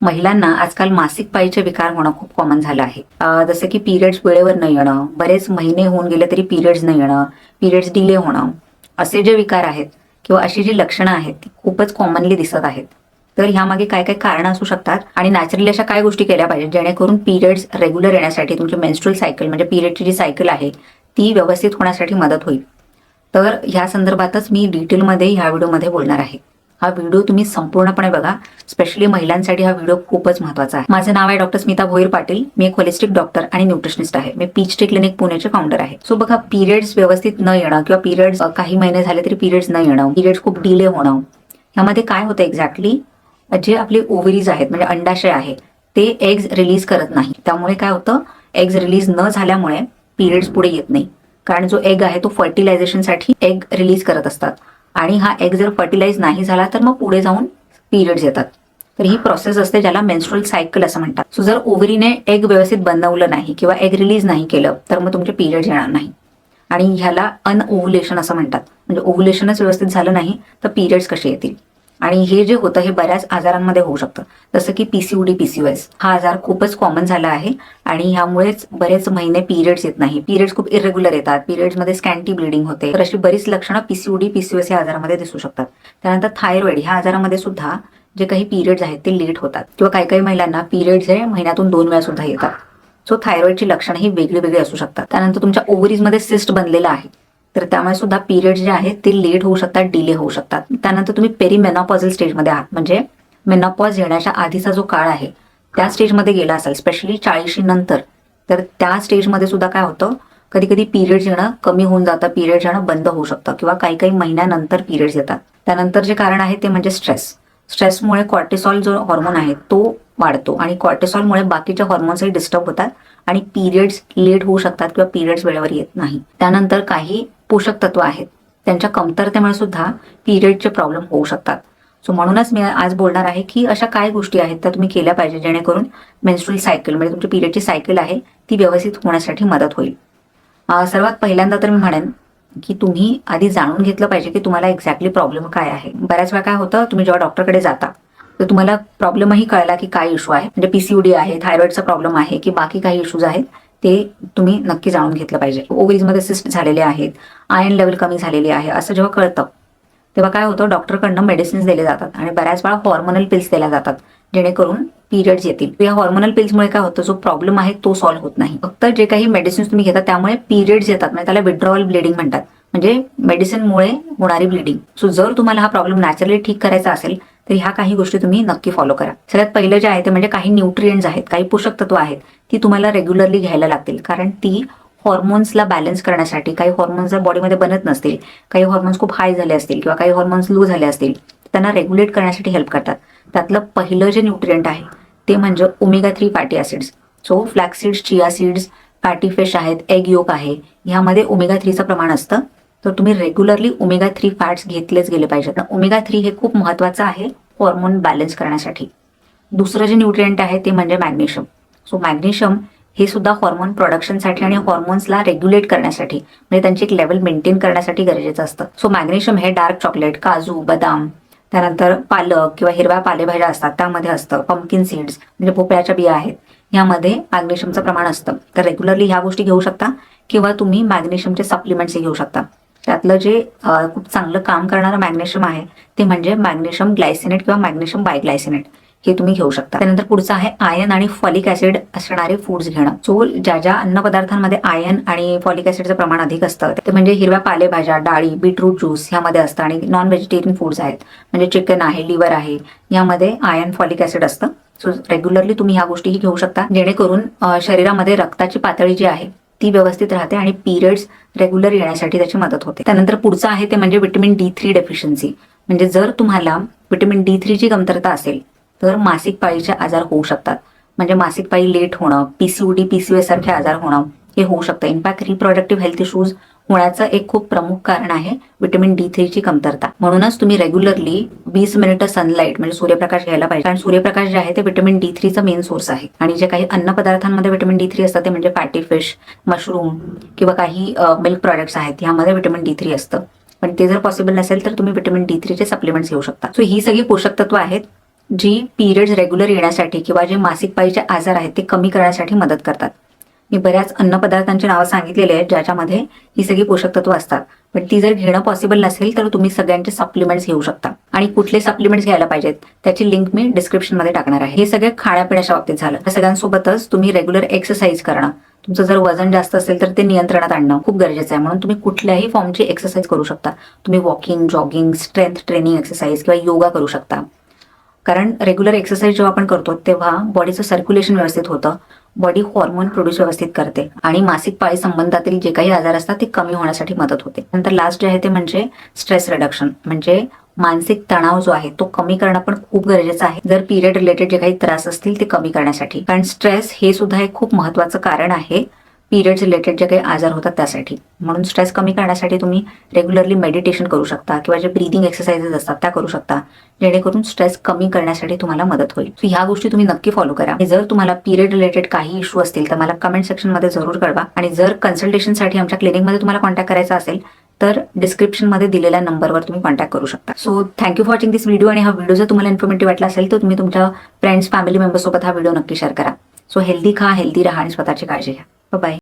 महिलांना आजकाल मासिक पाळीचे विकार होणं खूप कॉमन झालं आहे. जसं की पिरियड्स वेळेवर न येणं बरेच महिने होऊन गेले तरी पिरियड्स न येणं पिरियड्स डिले होणं असे जे विकार आहेत किंवा अशी जी लक्षणं आहेत ती खूपच कॉमनली दिसत आहेत. तर ह्यामागे काय काय कारणं असू शकतात आणि नॅचरली अशा काय गोष्टी केल्या पाहिजेत जेणेकरून पिरियड्स रेग्युलर येण्यासाठी तुमची मेन्स्ट्रुअल सायकल म्हणजे पिरियडची जी सायकल आहे ती व्यवस्थित होण्यासाठी मदत होईल. तर ह्या संदर्भातच मी डिटेलमध्ये ह्या व्हिडिओमध्ये बोलणार आहे. हा व्हिडिओ तुम्ही संपूर्णपणे बघा. स्पेशली महिलांसाठी हा व्हिडिओ खूपच महत्त्वाचा आहे. माझं नाव आहे डॉक्टर स्मिता भोईर पाटील. मी एक होलिस्टिक डॉक्टर आणि न्यूट्रिशनिस्ट आहे. मी पीच टी क्लिनिक पुण्याचे फाउंडर आहे. सो बघा पिरियड्स व्यवस्थित न येणं किंवा पिरियड्स काही महिने झाले तरी पिरियड्स न येणं पिरियड्स खूप डिले होणं ह्यामध्ये काय होतं एक्झॅक्टली जे आपले ओव्हरीज आहेत म्हणजे अंडाशय आहे ते एग्ज रिलीज करत नाही. त्यामुळे काय होतं? एग्ज रिलीज न झाल्यामुळे पिरियड्स पुढे येत नाही. कारण जो एग आहे तो फर्टिलायझेशनसाठी एग रिलीज करत असतात. आणि हा एग जर फर्टिलाइज नाही झाला तर मग पुढे जाऊन पिरियड्स येतात. तर ही प्रोसेस असते ज्याला मेन्स्ट्रल सायकल असं म्हणतात. सो जर ओव्हरीने एग व्यवस्थित बनवलं नाही किंवा एग रिलीज नाही केलं तर मग तुमचे पिरियड्स येणार नाही. आणि ह्याला अनओव्हुलेशन असं म्हणतात. म्हणजे ओव्हुलेशनच व्यवस्थित झालं नाही तर पिरियड्स कसे येतील? आणि हे जे होतं हे बऱ्याच आजारांमध्ये होऊ शकतं. जसं की पीसीओडी पीसीओएस हा आजार खूपच कॉमन झाला आहे आणि ह्यामुळेच बरेच महिने पिरियड्स येत नाही. पिरियड्स खूप इरेग्युलर येतात. पिरियड्समध्ये स्कॅन्टी ब्लिडिंग होते. तर अशी बरीच लक्षणं पीसीओडी पीसीओएस या आजारामध्ये दिसू शकतात. त्यानंतर थायरॉइड ह्या आजारामध्ये सुद्धा जे काही पिरियड्स आहेत ते लेट होतात. किंवा काही काही महिलांना पिरियड्स हे महिन्यातून दोन वेळा सुद्धा येतात. सो थायरॉइडची लक्षणं ही वेगळी वेगळी असू शकतात. त्यानंतर तुमच्या ओव्हरीजमध्ये सिस्ट बनलेला आहे. तर त्यामुळे सुद्धा पिरियड जे आहेत ते लेट होऊ शकतात डिले होऊ शकतात. त्यानंतर तुम्ही पेरीमेनॉपॉझल स्टेजमध्ये आहात. म्हणजे मेनॉपॉज येण्याच्या आधीचा जो काळ आहे त्या स्टेजमध्ये गेला असाल स्पेशली चाळीशी नंतर. तर त्या स्टेजमध्ये सुद्धा काय होतं? कधी कधी पिरियड्स येणं कमी होऊन जातं पिरियड्स येणं बंद होऊ शकतं किंवा काही काही महिन्यानंतर पिरियड्स येतात. त्यानंतर जे कारण आहे ते म्हणजे स्ट्रेस स्ट्रेसमुळे कॉर्टिसॉल जो हॉर्मोन आहे तो वाढतो. आणि कॉर्टिसॉलमुळे बाकीच्या हॉर्मोन्सही डिस्टर्ब होतात आणि पिरियड्स लेट होऊ शकतात किंवा पिरियड्स वेळेवर येत नाही. त्यानंतर काही पोषक तत्व आहेत. त्यांच्या कमतरतेमुळे सुद्धा पिरियडचे प्रॉब्लेम होऊ शकतात. सो म्हणूनच मी आज बोलणार आहे की अशा काय गोष्टी आहेत त्या तुम्ही केल्या पाहिजे जेणेकरून मेन्स्ट्रुअल सायकल म्हणजे तुमची पिरियडची सायकल आहे ती व्यवस्थित होण्यासाठी मदत होईल. सर्वात पहिल्यांदा तर मी म्हणेन की तुम्ही आधी जाणून घेतलं पाहिजे की तुम्हाला एक्झॅक्टली प्रॉब्लेम काय आहे. बऱ्याच वेळा काय होतं तुम्ही जेव्हा डॉक्टरकडे जाता तर तुम्हाला प्रॉब्लेमही कळला की काय इश्यू आहे. म्हणजे पीसीओडी आहे थायरॉइडचा प्रॉब्लेम आहे की बाकी काही इश्यूज आहेत. ते तुम्ही नक्की जाणून घेतलं पाहिजे. ओव्हरीजमध्ये सिस्ट झालेले आहेत आयर्न लेवल कमी झालेली आहे असं जेव्हा कळतं तेव्हा काय होतं डॉक्टरकडनं मेडिसिन्स दिले जातात आणि बऱ्याच वेळा हॉर्मोनल पिल्स दिल्या जातात जेणेकरून पिरियड्स येतील. या हॉर्मोनल पिल्समुळे काय होतं जो प्रॉब्लेम आहे तो सॉल्व्ह होत नाही. फक्त जे काही मेडिसिन्स तुम्ही घेता त्यामुळे पिरियड्स येतात. म्हणजे त्याला विड्रॉवल ब्लिडिंग म्हणतात. म्हणजे मेडिसिनमुळे होणारी ब्लिडिंग सो जर तुम्हाला हा प्रॉब्लेम नॅचरली ठीक करायचा असेल तर ह्या काही गोष्टी तुम्ही नक्की फॉलो करा. सगळ्यात पहिलं जे आहे ते म्हणजे काही न्यूट्रिएंट्स आहेत काही पोषक तत्व आहेत ती तुम्हाला रेग्युलरली घ्यायला लागतील. कारण ती हॉर्मोन्सला बॅलन्स करण्यासाठी काही हॉर्मोन्स जर बॉडीमध्ये बनत नसतील काही हॉर्मोन्स खूप हाय झाले असतील किंवा काही हॉर्मोन्स लो झाले असतील त्यांना रेग्युलेट करण्यासाठी हेल्प करतात. त्यातलं पहिलं जे न्यूट्रिएंट आहे ते म्हणजे omega three fatty acids so flaxseeds chia seeds fatty fish आहेत एग योक आहे ह्यामध्ये ओमेगा थ्रीचं प्रमाण असतं. तर तुम्ही रेग्युलरली ओमेगा थ्री फॅट्स घेतलेच गेले पाहिजेत. ओमेगा थ्री हे खूप महत्वाचं आहे हॉर्मोन बॅलन्स करण्यासाठी. दुसरं जे न्यूट्रिएंट आहे ते म्हणजे मॅग्नेशियम सो मॅग्नेशियम हे सुद्धा हॉर्मोन प्रोडक्शनसाठी आणि हॉर्मोन्सला रेग्युलेट करण्यासाठी म्हणजे त्यांची एक लेवल मेंटेन करण्यासाठी गरजेचं असतं. सो मॅग्नेशियम हे डार्क चॉकलेट काजू बदाम त्यानंतर पालक किंवा हिरव्या पालेभाज्या असतात त्यामध्ये असतं पम्पकिन सीड्स म्हणजे भोपळ्याच्या बिया आहेत यामध्ये मॅग्नेशियमचं प्रमाण असतं. तर रेग्युलरली ह्या गोष्टी घेऊ शकता किंवा तुम्ही मॅग्नेशियमचे सप्लिमेंट्सही घेऊ शकता. त्यातलं जे खूप चांगलं काम करणारं मॅग्नेशियम आहे ते म्हणजे मॅग्नेशियम ग्लायसिनेट किंवा मॅग्नेशियम बायग्लायसिनेट. हे तुम्ही घेऊ शकता. त्यानंतर पुढचं आहे आयन आणि फॉलिक ऍसिड असणारे फूड्स घेणं. सो ज्या ज्या अन्न पदार्थांमध्ये आयन आणि फॉलिक ऍसिडचं प्रमाण अधिक असतं ते म्हणजे हिरव्या पालेभाज्या डाळी बीटरूट ज्यूस ह्यामध्ये असतं आणि नॉन व्हेजिटेरियन फूड्स आहेत. म्हणजे चिकन आहे लिव्हर आहे यामध्ये आयन फॉलिक ऍसिड असतं. सो रेग्युलरली तुम्ही ह्या गोष्टीही घेऊ शकता. जेणेकरून शरीरामध्ये रक्ताची पातळी जी आहे ती व्यवस्थित राहते आणि पिरियड्स रेग्युलर येण्यासाठी त्याची मदत होते. त्यानंतर पुढचं आहे ते म्हणजे विटॅमिन डी थ्री डेफिशियन्सी म्हणजे जर तुम्हाला विटॅमिन डी थ्रीची कमतरता असेल तर मासिक पाळीचे आजार होऊ शकतात. म्हणजे मासिक पाळी लेट होणं पीसीओडी पीसीओ सारखे आजार होणं हे होऊ शकतं. इनफॅक्ट रिप्रोडक्टिव्ह हेल्थ इश्यूज होण्याचं एक खूप प्रमुख कारण आहे विटॅमिन डी थ्रीची कमतरता. म्हणूनच तुम्ही रेग्युलरली वीस मिनिटं सनलाईट म्हणजे सूर्यप्रकाश घ्यायला पाहिजे. कारण सूर्यप्रकाश जे आहे ते विटॅमिन डी थ्रीचा मेन सोर्स आहे. आणि जे काही अन्न पदार्थांमध्ये विटॅमिन डी थ्री असतात ते म्हणजे फॅटी फिश मशरूम किंवा काही मिल्क प्रॉडक्ट्स आहेत ह्यामध्ये विटॅमिन डी थ्री असतं. पण ते जर पॉसिबल नसेल तर तुम्ही विटॅमिन डी थ्रीचे सप्लिमेंट्स घेऊ शकता. सो ही सगळी पोषक तत्व आहेत जी पिरियड्स रेग्युलर येण्यासाठी किंवा जे मासिक पाळीचे आजार आहेत ते कमी करण्यासाठी मदत करतात. मी बऱ्याच अन्नपदार्थांची नावं सांगितलेली आहेत ज्याच्यामध्ये ही सगळी पोषक तत्व असतात. पण ती जर घेणं पॉसिबल नसेल तर तुम्ही सगळ्यांचे सप्लिमेंट्स घेऊ शकता. आणि कुठले सप्लिमेंट्स घ्यायला पाहिजेत त्याची लिंक मी डिस्क्रिप्शनमध्ये टाकणार आहे. हे सगळे खाण्यापिण्याच्या बाबतीत झालं. या सगळ्यांसोबतच तुम्ही रेग्युलर एक्सरसाइज करणं. तुमचं जर वजन जास्त असेल तर ते नियंत्रणात आणणं खूप गरजेचं आहे. म्हणून तुम्ही कुठल्याही फॉर्मची एक्सरसाइज करू शकता. तुम्ही walking jogging strength training exercise किंवा योगा करू शकता. कारण रेग्युलर एक्सरसाइज जेव्हा आपण करतो तेव्हा बॉडीचं सर्क्युलेशन व्यवस्थित होतं. बॉडी हॉर्मोन प्रोड्यूस व्यवस्थित करते. आणि मासिक पाळी संबंधातील जे काही आजार असतात ते कमी होण्यासाठी मदत होते. नंतर लास्ट जे आहे ते म्हणजे स्ट्रेस रिडक्शन म्हणजे मानसिक तणाव जो आहे तो कमी करणं पण खूप गरजेचं आहे. जर पिरियड रिलेटेड जे काही त्रास असतील ते कमी करण्यासाठी. कारण स्ट्रेस हे सुद्धा एक खूप महत्वाचं कारण आहे. पिरियड्स रिलेटेड जे काही आजार होतात त्यासाठी. म्हणून स्ट्रेस कमी करण्यासाठी तुम्ही रेग्युलरली मेडिटेशन करू शकता किंवा जे ब्रीदिंग एक्सरसाइजेस असतात त्या करू शकता जेणेकरून स्ट्रेस कमी करण्यासाठी तुम्हाला मदत होईल. ह्या गोष्टी तुम्ही नक्की फॉलो करा. आणि जर तुम्हाला पिरियड रिलेटेड काही इश्यू असतील तर मला कमेंट सेक्शनमध्ये जरूर कळवा. आणि जर कन्सल्टेशनसाठी आमच्या क्लिनिकमध्ये तुम्हाला कॉन्टॅक्ट करायचा असेल तर डिस्क्रिप्शनमध्ये दिलेल्या नंबरवर तुम्ही कॉन्टॅक्ट करू शकता. So thank you for watching this video आणि हा व्हिडिओ जर तुम्हाला इन्फॉर्मेटिव्ह वाटला असेल तर तुम्ही तुमच्या फ्रेंड्स फॅमिली मेंबर्स सोबत हा व्हिडिओ नक्की शेअर करा. सो हेल्दी खा हेल्दी राहा आणि स्वतःची काळजी घ्या. बाय